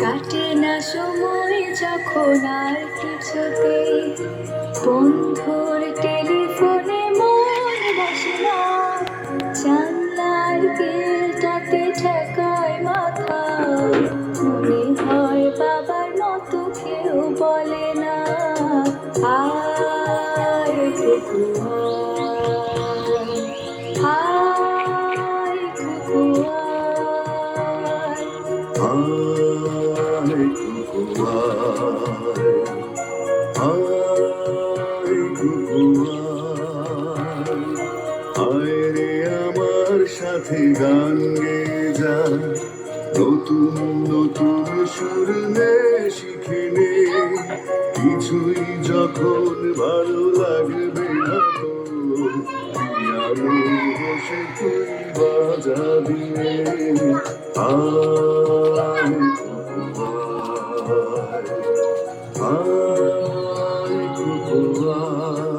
কাটে না সময় যখন আর কিছুতে। বন্ধুর টেলিফোনে মন বসে না। জানলার গেলটাতে ঠেকায় মাথা। মনে হয় বাবার মতো কেউ বলে না। আর আয় কুকুয়ায় আয় কুকুয়ায় আয় রে আমার সাথে গান গেয়ে যা নতুন নতুন সুর নে শিখে নে কিছুই যখন ভালো লাগবে না তোর পিয়ানো বসে তুই বাজাবি রে Hare Krishna.